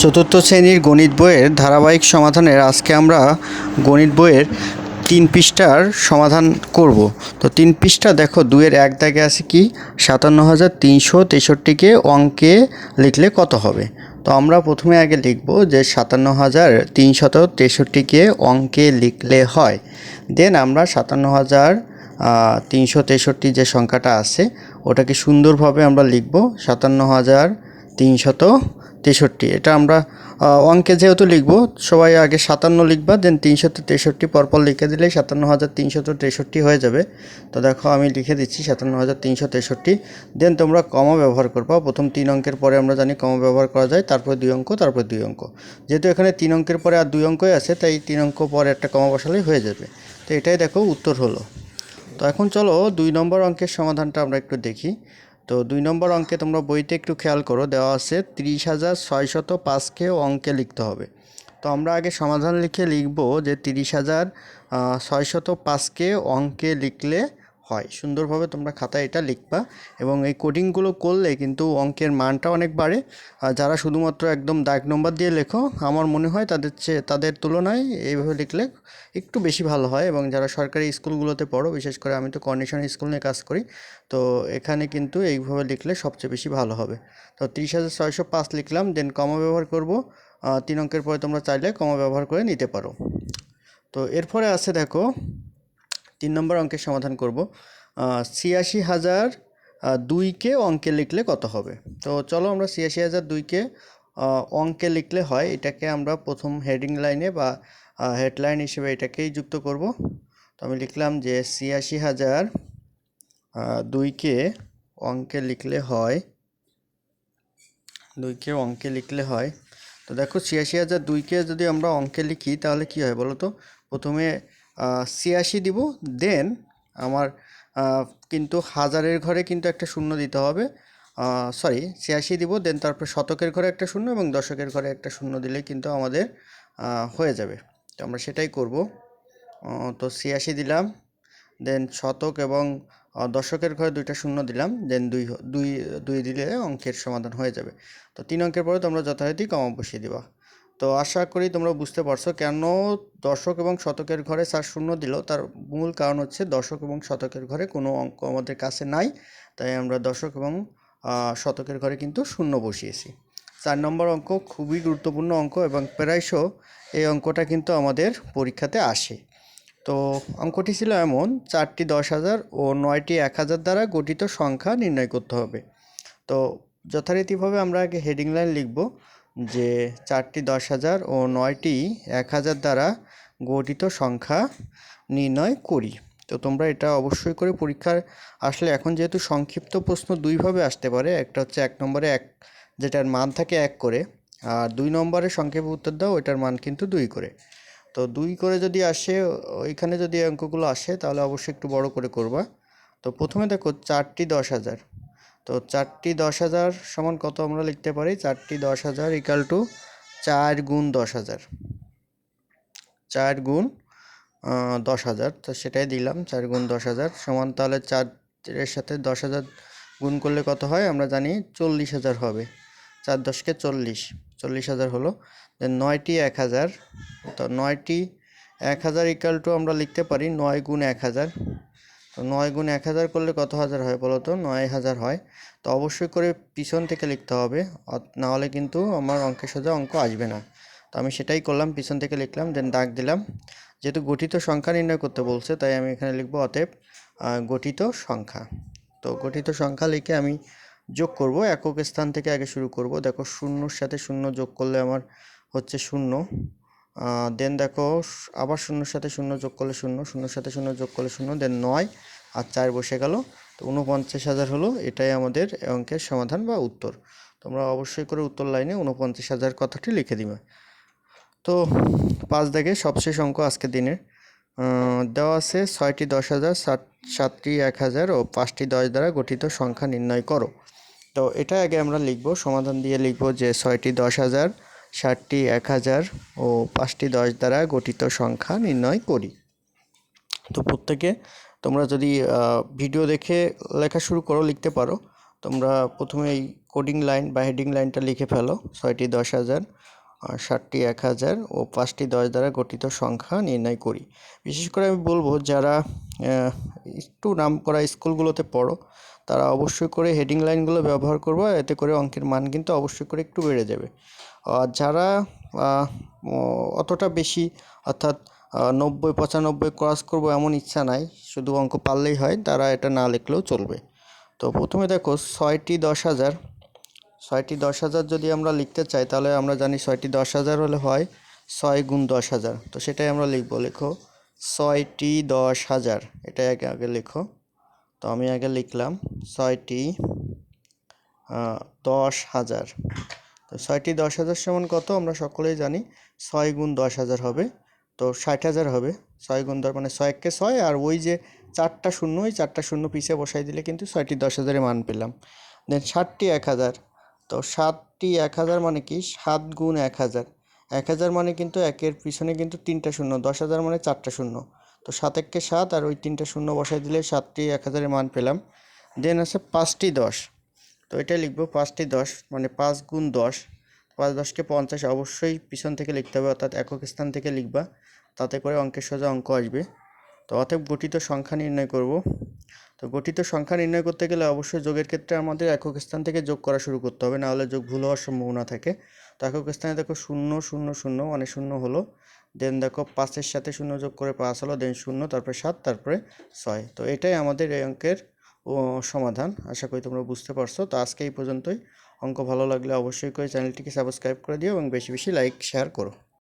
চতুর্থ শ্রেণির গণিত বইয়ের ধারাবাহিক সমাধানের আজকে আমরা গণিত বইয়ের তিন পৃষ্ঠার সমাধান করব। তো তিন পৃষ্ঠা দেখো, দুইয়ের এক দাগে আছে কি? সাতান্ন হাজার তিনশো তেষট্টিকে অঙ্কে লিখলে কত হবে? তো আমরা প্রথমে আগে লিখব যে সাতান্ন হাজার তিনশত তেষট্টিকে অঙ্কে লিখলে হয়। দেন আমরা সাতান্ন হাজার তিনশো তেষট্টি যে সংখ্যাটা আছে, ওটাকে সুন্দরভাবে আমরা লিখব সাতান্ন হাজার তিনশত তেষট্টি, এটা আমরা অঙ্কে যেহেতু লিখব, সবাই আগে সাতান্ন লিখবা দেন তিনশত তেষট্টি, পরপর লিখে দিলেই সাতান্ন হাজার তিনশত তেষট্টি হয়ে যাবে। তো দেখো আমি লিখে দিচ্ছি সাতান্ন হাজার তিনশো তেষট্টি দেন তোমরা কমা ব্যবহার করবা। প্রথম তিন অঙ্কের পরে আমরা জানি কমা ব্যবহার করা যায়, তারপর দুই অঙ্ক, তারপর দুই অঙ্ক। যেহেতু এখানে তিন অঙ্কের পরে আর দুই অঙ্কই আছে, তাই তিন অঙ্ক পরে একটা কমা বসালেই হয়ে যাবে। তো এটাই দেখো উত্তর হলো। তো এখন চলো দুই নম্বর অঙ্কের সমাধানটা আমরা একটু দেখি। তো দুই নম্বর অঙ্কে তোমরা বইতে একটু খেয়াল করো, দেওয়া আছে তিরিশ হাজার ছয়শত পাঁচকে অঙ্কে লিখতে হবে। তো আমরা আগে সমাধান লিখে লিখব যে তিরিশ হাজার ছয়শত পাঁচকে অঙ্কে লিখলে হয়। সুন্দরভাবে তোমরা খাতায় এটা লিখবা এবং এই কোডিংগুলো করলে কিন্তু অঙ্কের মানটা অনেক বাড়ে। আর যারা শুধুমাত্র একদম দাগ নম্বর দিয়ে লেখো, আমার মনে হয় তাদের চেয়ে, তাদের তুলনায় এইভাবে লিখলে একটু বেশি ভালো হয় এবং যারা সরকারি স্কুলগুলোতে পড়ো, বিশেষ করে আমি তো কন্ডিশন স্কুল নিয়ে কাজ করি, তো এখানে কিন্তু এইভাবে লিখলে সবচেয়ে বেশি ভালো হবে। তো তিরিশ হাজার ছয়শো পাঁচ লিখলাম দেন কমা ব্যবহার করব। তিন অঙ্কের পরে তোমরা চাইলে কমা ব্যবহার করে নিতে পারো। তো এরপরে আছে দেখো তিন নম্বর অঙ্কের সমাধান করব। ছিয়াশি হাজার দুইকে অঙ্কে লিখলে কত হবে? তো চলো আমরা ছিয়াশি হাজার দুইকে অঙ্কে লিখলে হয়। এটাকে আমরা প্রথম হেডিং লাইনে বা হেডলাইন হিসেবে এটাকেই যুক্ত করব। তো আমি লিখলাম যে ছিয়াশি হাজার দুইকে অঙ্কে লিখলে হয় দুইকে অঙ্কে লিখলে হয়। তো দেখো ছিয়াশি হাজার দুইকে যদি আমরা অঙ্কে লিখি তাহলে কি হয় বলো তো? প্রথমে ছিয়াশি দিব দেন আমার কিন্তু হাজারের ঘরে কিন্তু একটা শূন্য দিতে হবে। সরি ছিয়াশি দিব দেন তারপর শতকের ঘরে একটা শূন্য এবং দশকের ঘরে একটা শূন্য দিলে কিন্তু আমাদের হয়ে যাবে। তো আমরা সেটাই করব। তো ছিয়াশি দিলাম দেন শতক এবং দশকের ঘরে দুইটা শূন্য দিলাম দেন দুই দুই দুই দিলে অঙ্কের সমাধান হয়ে যাবে। তো তিন অঙ্কের পরে তোমরা যথারীতি কমা বসিয়ে দিবা। তো আশা করি তোমরা বুঝতে পারছ কেন দশক এবং শতকের ঘরে স্যার শূন্য দিল। তার মূল কারণ হচ্ছে দশক এবং শতকের ঘরে কোনো অঙ্ক আমাদের কাছে নাই। তাই আমরা দশক এবং শতকের ঘরে কিন্তু শূন্য বসিয়েছি। চার নম্বর অঙ্ক খুবই গুরুত্বপূর্ণ অঙ্ক এবং প্রায়শ এই অঙ্কটা কিন্তু আমাদের পরীক্ষাতে আসে। তো অঙ্কটি ছিল এমন, চারটি দশ হাজার ও নয়টি এক হাজার দ্বারা গঠিত সংখ্যা নির্ণয় করতে হবে। তো যথারীতিভাবে আমরা আগে হেডিং লাইন লিখব। যে চারটি দশ হাজার ও নয়টি এক হাজার দ্বারা গঠিত সংখ্যা নির্ণয় করি। তো তোমরা এটা অবশ্যই করে পরীক্ষার আসলে এখন যেহেতু সংক্ষিপ্ত প্রশ্ন দুইভাবে আসতে পারে, একটা হচ্ছে এক নম্বরে এক, যেটার মান থাকে এক করে, আর দুই নম্বরে সংক্ষেপে উত্তর দাও, ওইটার মান কিন্তু দুই করে। তো দুই করে যদি আসে, ওইখানে যদি অঙ্কগুলো আসে, তাহলে অবশ্যই একটু বড় করে করবা। তো প্রথমে দেখো চারটি দশ হাজার। তো চারটি দশ হাজার সমান কত আমরা লিখতে পারি? চারটি দশ হাজার ইকাল টু চার গুণ দশ হাজার। চার গুণ দশ হাজার। তো সেটাই দিলাম, চার গুণ দশ হাজার সমান তাহলে চারের সাথে দশ হাজার গুণ করলে কত হয়? আমরা জানি চল্লিশ হাজার হবে। চার দশকে চল্লিশ চল্লিশ হাজার হলো। নয়টি এক হাজার, তো নয়টি এক হাজার ইকাল টু আমরা লিখতে পারি নয় গুণ এক হাজার। তো নয় গুণ এক হাজার করলে কত হাজার হয় বলো তো? নয় হাজার হয়। তো অবশ্যই করে পিছন থেকে লিখতে হবে। অত- না হলে কিন্তু আমার অঙ্কের সোজা অঙ্ক আসবে না। তো আমি সেটাই করলাম, পিছন থেকে লিখলাম দেন দাগ দিলাম। যেহেতু গঠিত সংখ্যা নির্ণয় করতে বলছে, তাই আমি এখানে লিখব অতএব গঠিত সংখ্যা। তো গঠিত সংখ্যা লিখে আমি যোগ করব, একক স্থান থেকে আগে শুরু করব। দেখো, শূন্যর সাথে শূন্য যোগ করলে আমার হচ্ছে শূন্য। দেন দেখো আবার শূন্যর সাথে শূন্য যোগ করলে শূন্য, শূন্যর সাথে শূন্য যোগ করলে শূন্য দেন নয় আর চার বসে গেল। তো উনপঞ্চাশ হাজার হলো, এটাই আমাদের অঙ্কের সমাধান বা উত্তর। তোমরা অবশ্যই করে উত্তর লাইনে উনপঞ্চাশ হাজার কথাটি লিখে দিবে। তো পাঁচ দাগে সবশেষ অঙ্ক আজকের দিনের দেওয়া আছে ছয়টি দশ হাজার, সাত, সাতটি এক হাজার ও পাঁচটি দশ দ্বারা গঠিত সংখ্যা নির্ণয় করো। তো এটা আগে আমরা লিখব, সমাধান দিয়ে লিখব যে ছয়টি দশ হাজার ষাটটি, এক হাজার ও পাঁচটি দশ দ্বারা গঠিত সংখ্যা নির্ণয় করি। তো প্রত্যেকে তোমরা যদি ভিডিও দেখে লেখা শুরু করো, লিখতে পারো। তোমরা প্রথমে এই কোডিং লাইন বা হেডিং লাইনটা লিখে ফেলো, ছয়টি দশ হাজার ষাটটি, এক হাজার ও পাঁচটি দশ দ্বারা গঠিত সংখ্যা নির্ণয় করি। বিশেষ করে আমি বলব, যারা একটু নাম করা স্কুলগুলোতে পড়ো, তারা অবশ্যই করে হেডিং লাইনগুলো ব্যবহার করবে, এতে করে অঙ্কের মান কিন্তু অবশ্যই করে একটু বেড়ে যাবে। যারা অতটা বেশি, অর্থাৎ নব্বই, পঁচানব্বই ক্রস করব এমন ইচ্ছা নাই, শুধু অঙ্ক পারলেই হয়, তারা এটা না লিখলেও চলবে। তো প্রথমে দেখো, ছয়টি দশ হাজার। ছয়টি দশ হাজার যদি আমরা লিখতে চাই, তাহলে আমরা জানি ছয়টি দশ হাজার হলে হয় ছয় গুণ দশ হাজার। তো সেটাই আমরা লিখব, লেখো, ছয়টি দশ হাজার। এটাই আগে আগে লেখো। তো আমি আগে লিখলাম, ছয়টি দশ হাজার। তো ছয়টি দশ হাজার সমান কত আমরা সকলেই জানি, ছয় গুণ দশ হাজার হবে। তো ষাট হাজার হবে। ছয় গুণ দশ মানে ছয়কে ছয়, আর ওই যে চারটা শূন্য, ওই চারটা শূন্য পিছে বসাই দিলে কিন্তু ছয়টি দশ হাজারের মান পেলাম। দেন ষাটটি এক হাজার। তো সাতটি এক হাজার মানে কি? সাত গুণ এক হাজার। এক হাজার মানে কিন্তু একের পিছনে কিন্তু তিনটা শূন্য, দশ হাজার মানে চারটা শূন্য। তো সাত এককে সাত, আর ওই তিনটা শূন্য বসাই দিলে সাতটি এক হাজারের মান পেলাম। দেন আছে পাঁচটি দশ। তো এটাই লিখব পাঁচটি দশ মানে পাঁচ গুণ দশ। পাঁচ দশকে পঞ্চাশ অবশ্যই পিছন থেকে লিখতে হবে, অর্থাৎ একক স্থান থেকে লিখবা। তাতে করে অঙ্কের সোজা অঙ্ক আসবে। তো অতএব গঠিত সংখ্যা নির্ণয় করব। তো গঠিত সংখ্যা নির্ণয় করতে গেলে অবশ্যই যোগের ক্ষেত্রে আমাদের একক স্থান থেকে যোগ করা শুরু করতে হবে, নাহলে যোগ ভুল হওয়ার সম্ভাবনা থাকে। তো একক স্থানে দেখো শূন্য শূন্য শূন্য মানে শূন্য হলো। দেন দেখো পাঁচের সাথে শূন্য যোগ করে পাঁচ হলো দেন শূন্য, তারপরে সাত, তারপরে ছয়। তো এটাই আমাদের এই অঙ্কের ও, সমাধান। আশা করি তোমরা বুঝতে পারছ। তো আজকে এই পর্যন্তই। অঙ্ক ভালো লাগলে অবশ্যই করে চ্যানেলটিকে সাবস্ক্রাইব করে দিও এবং বেশি বেশি লাইক শেয়ার করো।